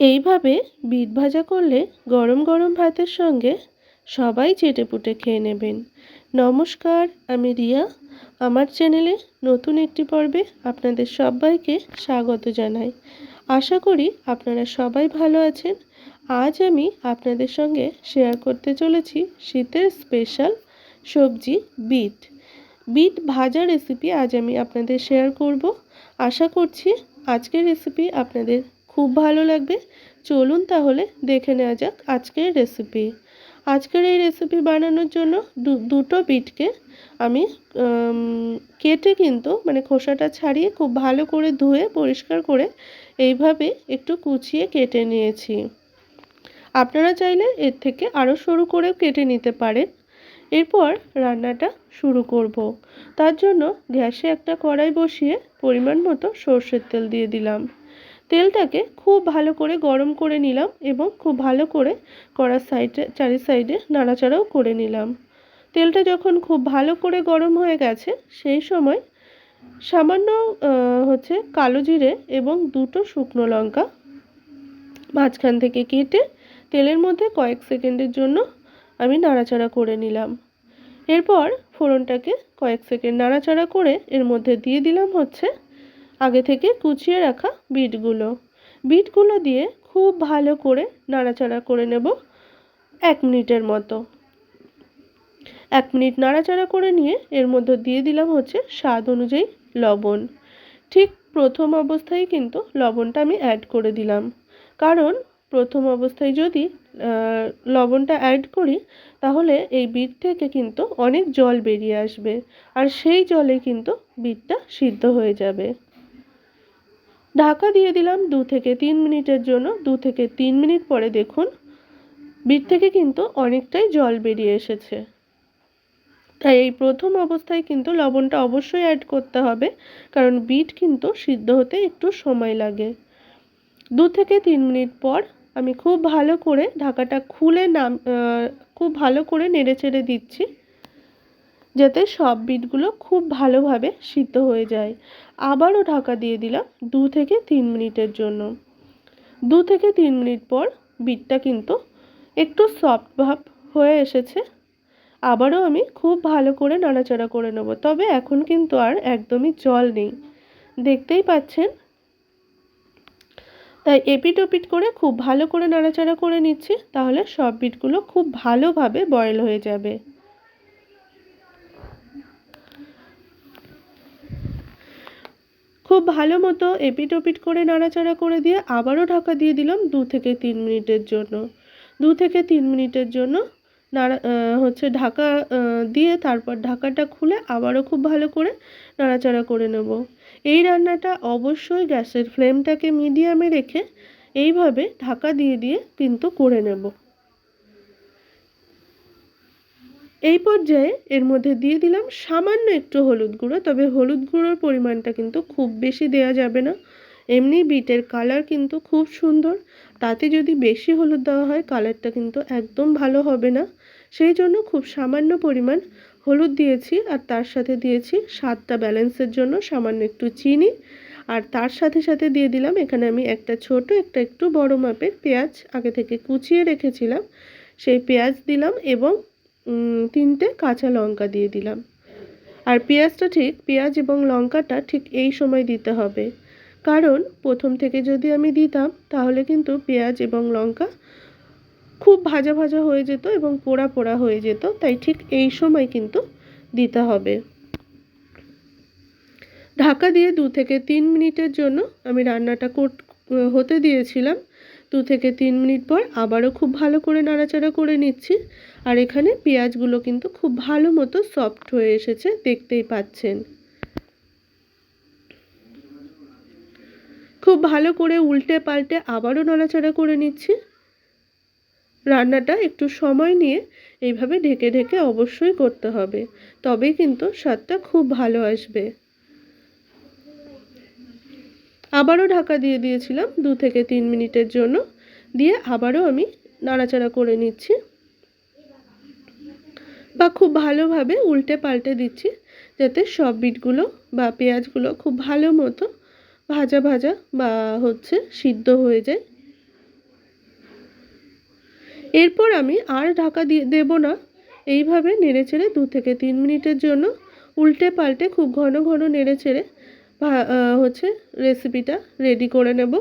এইভাবে বিট ভাজা করলে গরম গরম ভাতের সঙ্গে সবাই চেটেপুটে খেয়ে নেবেন। নমস্কার, আমি রিয়া। আমার চ্যানেলে নতুন একটি পর্বে আপনাদের সবাইকে স্বাগত জানাই। আশা করি আপনারা সবাই ভালো আছেন। আজ আমি আপনাদের সঙ্গে শেয়ার করতে চলেছি শীতের স্পেশাল সবজি বিট। বিট ভাজা রেসিপি আজ আমি আপনাদের শেয়ার করব। আশা করছি আজকের রেসিপি আপনাদের খুব ভালো লাগবে। চলুন তাহলে দেখে নেওয়া যাক আজকের রেসিপি আজকের এই রেসিপি বানানোর জন্য দুটো বিটকে আমি কেটে কিন্তু মানে খোসাটা ছাড়িয়ে খুব ভালো করে ধুয়ে পরিষ্কার করে এইভাবে একটু কুচিয়ে কেটে নিয়েছি। আপনারা চাইলে এর থেকে আরও সরু করেও কেটে নিতে পারেন। এরপর রান্নাটা শুরু করব। তার জন্য গ্যাসে একটা কড়াই বসিয়ে পরিমাণ মতো সর্ষের তেল দিয়ে দিলাম। তেলটাকে খুব ভালো করে গরম করে নিলাম এবং খুব ভালো করে কড়ার সাইডে, চারি সাইডে নাড়াচাড়াও করে নিলাম। তেলটা যখন খুব ভালো করে গরম হয়ে গেছে, সেই সময় সামান্য হচ্ছে কালো জিরে এবং দুটো শুকনো লঙ্কা মাঝখান থেকে কেটে তেলের মধ্যে কয়েক সেকেন্ডের জন্য আমি নাড়াচাড়া করে নিলাম। এরপর ফোড়নটাকে কয়েক সেকেন্ড নাড়াচাড়া করে এর মধ্যে দিয়ে দিলাম হচ্ছে আগে থেকে কুচিয়ে রাখা বিটগুলো। বিটগুলো দিয়ে খুব ভালো করে নাড়াচাড়া করে নেব এক মিনিটের মতো। এক মিনিট নাড়াচাড়া করে নিয়ে এর মধ্যে দিয়ে দিলাম হচ্ছে স্বাদ অনুযায়ী লবণ। ঠিক প্রথম অবস্থায় কিন্তু লবণটা আমি অ্যাড করে দিলাম। কারণ প্রথম অবস্থায় যদি লবণটা অ্যাড করি, তাহলে এই বিট থেকে কিন্তু অনেক জল বেরিয়ে আসবে। আর সেই জলে কিন্তু বিটটা সিদ্ধ হয়ে যাবে। ঢাকা দিয়ে দিলাম দু থেকে তিন মিনিটের জন্য। দু থেকে তিন মিনিট পরে দেখুন বিট থেকে কিন্তু অনেকটাই জল বেরিয়ে এসেছে। তাই এই প্রথম অবস্থায় কিন্তু লবণটা অবশ্যই অ্যাড করতে হবে, কারণ বিট কিন্তু সিদ্ধ হতে একটু সময় লাগে। দু থেকে তিন মিনিট পর আমি খুব ভালো করে ঢাকাটা খুলে নাম খুব ভালো করে নেড়ে চেড়ে দিচ্ছি। যাতে সব বিটগুলো খুব ভালোভাবে সিদ্ধ হয়ে যায়। আবারও ঢাকা দিয়ে দিলাম দু থেকে তিন মিনিটের জন্য। দু থেকে তিন মিনিট পর বিটটা কিন্তু একটু সফট ভাব হয়ে এসেছে। আবারও আমি খুব ভালো করে নাড়াচাড়া করে নেব, তবে এখন কিন্তু আর একদমই জল নেই। দেখতেই পাচ্ছেন? তাই এপিট ওপিট করে খুব ভালো করে নাড়াচাড়া করে নিচ্ছি, তাহলে সব বিটগুলো খুব ভালোভাবে বয়েল হয়ে যাবে। খুব ভালো মতো এপিট ওপিট করে নাড়াচাড়া করে দিয়ে আবারও ঢাকা দিয়ে দিলাম দু থেকে তিন মিনিটের জন্য। দু থেকে তিন মিনিটের জন্য নাড়া হচ্ছে ঢাকা দিয়ে তারপর ঢাকাটা খুলে আবারও খুব ভালো করে নাড়াচাড়া করে নেব। এই রান্নাটা অবশ্যই গ্যাসের ফ্লেমটাকে মিডিয়ামে রেখে এইভাবে ঢাকা দিয়ে দিয়ে কিন্তু করে নেব। এই পর্যায়ে এর মধ্যে দিয়ে দিলাম সামান্য একটু হলুদ গুঁড়ো, তবে হলুদ গুঁড়োর পরিমাণটা কিন্তু খুব বেশি দেওয়া যাবে না। এমনি বিটের কালার কিন্তু খুব সুন্দর, তাতে যদি বেশি হলুদ দেওয়া হয় কালারটা কিন্তু একদম ভালো হবে না। সেই জন্য খুব সামান্য পরিমাণ হলুদ দিয়েছি আর তার সাথে দিয়েছি স্বাদটা ব্যালেন্সের জন্য সামান্য একটু চিনি। আর তার সাথে সাথে দিয়ে দিলাম এখানে আমি একটা ছোট, একটা একটু বড় মাপের পেঁয়াজ আগে থেকে কুচিয়ে রেখেছিলাম। সেই পেঁয়াজ দিলাম এবং তিনটে কাঁচা লঙ্কা দিয়ে দিলাম। আর পেঁয়াজটা ঠিক, পেঁয়াজ এবং লঙ্কাটা ঠিক এই সময় দিতে হবে। কারণ প্রথম থেকে যদি আমি দিতাম, তাহলে কিন্তু পেঁয়াজ এবং লঙ্কা খুব ভাজা ভাজা হয়ে যেত এবং পোড়া পোড়া হয়ে যেত, তাই ঠিক এই সময় কিন্তু দিতে হবে। ঢাকা দিয়ে দু থেকে তিন মিনিটের জন্য আমি রান্নাটা হতে দিয়েছিলাম। দু থেকে তিন মিনিট পর আবারও খুব ভালো করে নাড়াচাড়া করে নিচ্ছি। আর এখানে পেঁয়াজগুলো কিন্তু খুব ভালো মতো সফট হয়ে এসেছে, দেখতেই পাচ্ছেন। খুব ভালো করে উল্টে পাল্টে আবারও নাড়াচাড়া করে নিচ্ছি। রান্নাটা একটু সময় নিয়ে এইভাবে ঢেকে ঢেকে অবশ্যই করতে হবে তবেই কিন্তু স্বাদটা খুব ভালো আসবে। আবারও ঢাকা দিয়ে দিয়েছিলাম দু থেকে তিন মিনিটের জন্য, দিয়ে আবারও আমি নাড়াচাড়া করে নিচ্ছি। বা খুব ভালোভাবে উল্টে পাল্টে দিচ্ছি, যাতে সব বিটগুলো বা পেঁয়াজগুলো খুব ভালো মতো ভাজা ভাজা বা হচ্ছে সিদ্ধ হয়ে যায়। এরপর আমি আর ঢাকা দিয়ে দেবো না, এইভাবে নেড়ে চেড়ে দু থেকে তিন মিনিটের জন্য উল্টে পাল্টে খুব ঘন ঘন নেড়ে চেড়ে হচ্ছে রেসিপিটা রেডি করে নেব।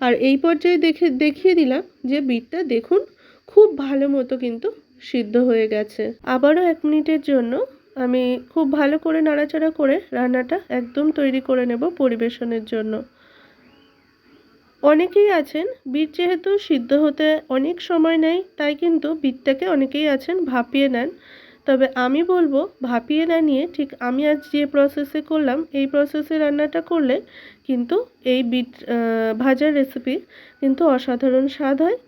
আর এই পর্যায়ে দেখে, দেখিয়ে দিলাম যে বিটটা দেখুন খুব ভালো মতো কিন্তু সিদ্ধ হয়ে গেছে। আবারও এক মিনিটের জন্য আমি খুব ভালো করে নাড়াচাড়া করে রান্নাটা একদম তৈরি করে নেব পরিবেশনের জন্য। অনেকেই আছেন, বিট যেহেতু সিদ্ধ হতে অনেক সময় নেয়, তাই কিন্তু বিটটাকে অনেকেই আছেন ভাপিয়ে নেন। তবে আমি বলব, ভাপিয়ে না নিয়ে ঠিক আমি আজ যে প্রসেসে করলাম, এই প্রসেসে রান্নাটা করলে কিন্তু এই বিট ভাজার রেসিপি কিন্তু অসাধারণ স্বাদ হয়।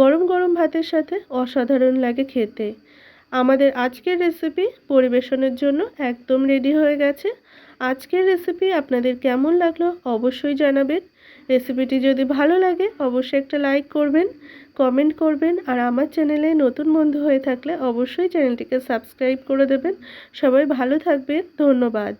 গরম গরম ভাতের সাথে অসাধারণ লাগে খেতে। আমাদের আজকের রেসিপি পরিবেশনের জন্য একদম রেডি হয়ে গেছে। আজকের রেসিপি আপনাদের কেমন লাগল অবশ্যই জানাবেন। রেসিপিটি যদি ভালো লাগে অবশ্যই একটা লাইক করবেন কমেন্ট করবেন, আর আমার চ্যানেলে নতুন বন্ধু হয়ে থাকলে অবশ্যই চ্যানেলটিকে সাবস্ক্রাইব করে দেবেন। সবাই ভালো থাকবেন, ধন্যবাদ।